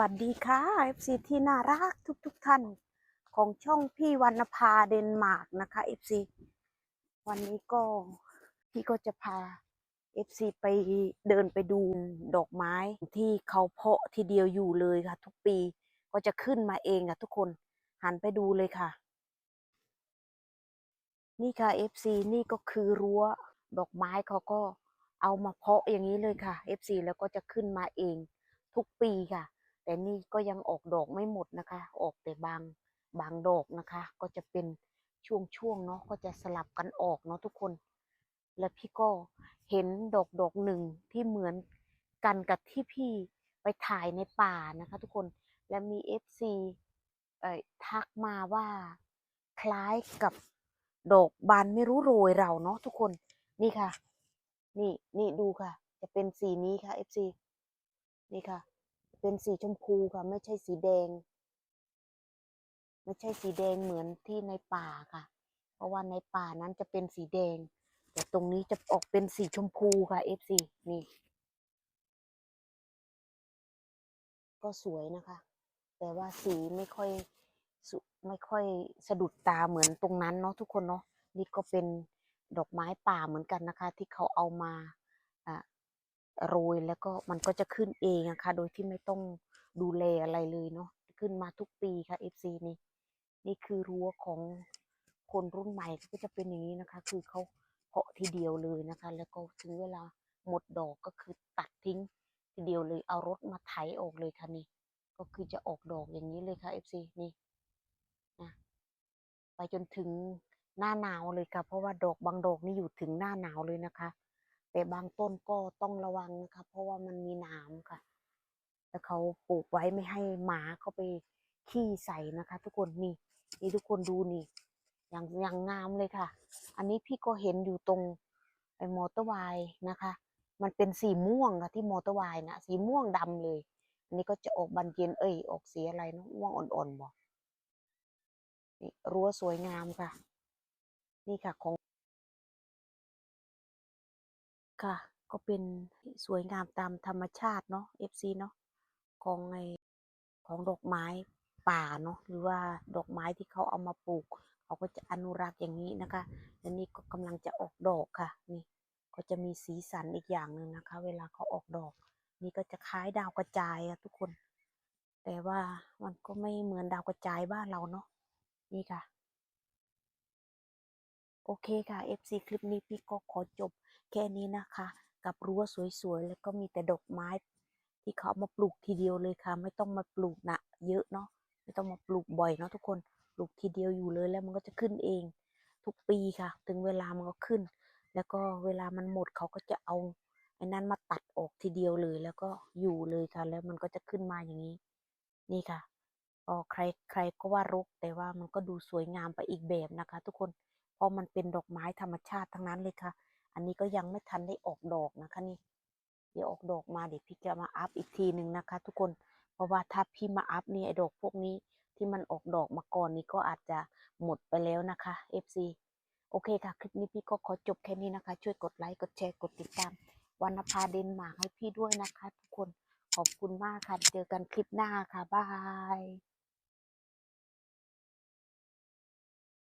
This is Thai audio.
วัสดีค่ะ FC ที่น่ารักทุกๆทท่านของช่องพี่วรรณภาเดนมาร์กนะคะ FC วันนี้ก็พี่ก็จะพา FC ไปเดินไปดูดอกไม้ที่เขาเพาะทีเดียวอยู่เลยค่ะ ทุกปีก็จะขึ้นมาเองค่ะทุกคนหันไปดูเลยค่ะ นี่ค่ะ FC นี่ก็คือรั้วดอกไม้เขาก็เอามาเพาะอย่างนี้เลยค่ะ FC แล้วก็จะขึ้นมาเองทุกปีค่ะ แต่นี่ก็ยังออกดอกไม่หมดนะคะ ออกแต่บางบางดอกนะคะ ก็จะเป็นช่วงๆเนาะก็จะสลับกันออกเนาะทุกคน และพี่ก็เห็นดอกดอกหนึ่งที่เหมือนกันกับที่พี่ไปถ่ายในป่านะคะ ทุกคนและมีเอ่ยทักมาว่าคล้ายกับดอกบานไม่รู้โรยเราเนาะทุกคนนี่ค่ะ นี่นี่ดูค่ะ จะเป็นสีนี้ค่ะ FC นี่ค่ะ เป็นสีชมพูค่ะไม่ใช่สีแดง ไม่ใช่สีแดงเหมือนที่ในป่าค่ะ เพราะว่าในป่านั้นจะเป็นสีแดง แต่ตรงนี้จะออกเป็นสีชมพูค่ะ FC นี่ ก็สวยนะคะ แต่ว่าสีไม่ค่อยไม่ค่อยสะดุดตาเหมือนตรงนั้นเนาะทุกคนเนาะนี่ก็เป็นดอกไม้ป่าเหมือนกันนะคะ ที่เขาเอามาอะ โรยแล้วก็มันก็จะขึ้นเองนะคะโดยที่ไม่ต้องดูแลอะไรเลยเนาะขึ้นมาทุกปีค่ะ FC นี่นี่คือรั้วของคนรุ่นใหม่ก็จะเป็นอย่างนี้นะคะ คือเขาเพาะทีเดียวเลยนะคะ แล้วก็ถึงเวลาหมดดอกก็คือตัดทิ้งทีเดียวเลยเอารถมาไถออกเลยค่ะนี่ ก็คือจะออกดอกอย่างนี้เลยค่ะ FC นี่นะไปจนถึงหน้าหนาวเลยค่ะ เพราะว่าดอกบางดอกนี่อยู่ถึงหน้าหนาวเลยนะคะ แต่บางต้นก็ต้องระวังนะคะเพราะว่ามันมีนามค่ะ แต่เขาปลูกไว้ไม่ให้หมาเข้าไปขี้ใส่นะคะ ทุกคนนี่นี่ทุกคนดูนี่อย่างอย่างงามเลยค่ะ อันนี้พี่ก็เห็นอยู่ตรงไอ้มอเตอร์ไวน์นะคะ มันเป็นสีม่วงค่ะที่มอเตอร์ไวน์นะสีม่วงดำเลย อันนี้ก็จะออกบานเย็นเอ้ยออกสีอะไรเนาะม่วงอ่อนๆบอกนี่รั้วสวยงามค่ะ นี่ค่ะของ ค่ะ ก็เป็นสวยงามตามธรรมชาติเนาะ FC เนาะของไอของดอกไม้ป่าเนาะหรือว่าดอกไม้ที่เขาเอามาปลูกเขาก็จะอนุรักษ์อย่างนี้นะคะและนี่ก็กำลังจะออกดอกค่ะ นี่ก็จะมีสีสันอีกอย่างหนึ่งนะคะ เวลาเขาออกดอก นี่ก็จะคล้ายดาวกระจายอะทุกคน แต่ว่ามันก็ไม่เหมือนดาวกระจายบ้านเราเนาะนี่ค่ะ โอเคค่ะ FC คลิปนี้พี่ก็ขอจบ แค่นี้นะคะ กับรั้วสวยๆ แล้วก็มีแต่ดอกไม้ ที่เขามาปลูกทีเดียวเลยค่ะ ไม่ต้องมาปลูกหนะเยอะเนาะไม่ต้องมาปลูกบ่อยเนาะทุกคนปลูกทีเดียวอยู่เลยแล้วมันก็จะขึ้นเอง ทุกปีค่ะ ถึงเวลามันก็ขึ้น แล้วก็เวลามันหมดเขาก็จะเอาไอ้นั้นมาตัดออกทีเดียวเลยแล้วก็อยู่เลยค่ะ แล้วมันก็จะขึ้นมาอย่างนี้ นี่ค่ะก็ใครใครก็ว่ารกแต่ว่ามันก็ดูสวยงามไปอีกแบบนะคะ ทุกคนเพราะมันเป็นดอกไม้ธรรมชาติทั้งนั้นเลยค่ะ อันนี้ก็ยังไม่ทันได้ออกดอกนะคะนี่ เดี๋ยวออกดอกมาเดี๋ยวพี่จะมาอัพอีกทีหนึ่งนะคะ ทุกคน เพราะว่าถ้าพี่มาอัพนี่ไอ้ดอกพวกนี้ที่มันออกดอกมาก่อนนี้ก็อาจจะหมดไปแล้วนะคะ FC โอเคค่ะ คลิปนี้พี่ก็ขอจบแค่นี้นะคะ ช่วยกดไลค์ กดแชร์ กดติดตามวรรณภาเดนมาร์กให้พี่ด้วยนะคะ ทุกคน ขอบคุณมากค่ะ เจอกันคลิปหน้าค่ะ บาย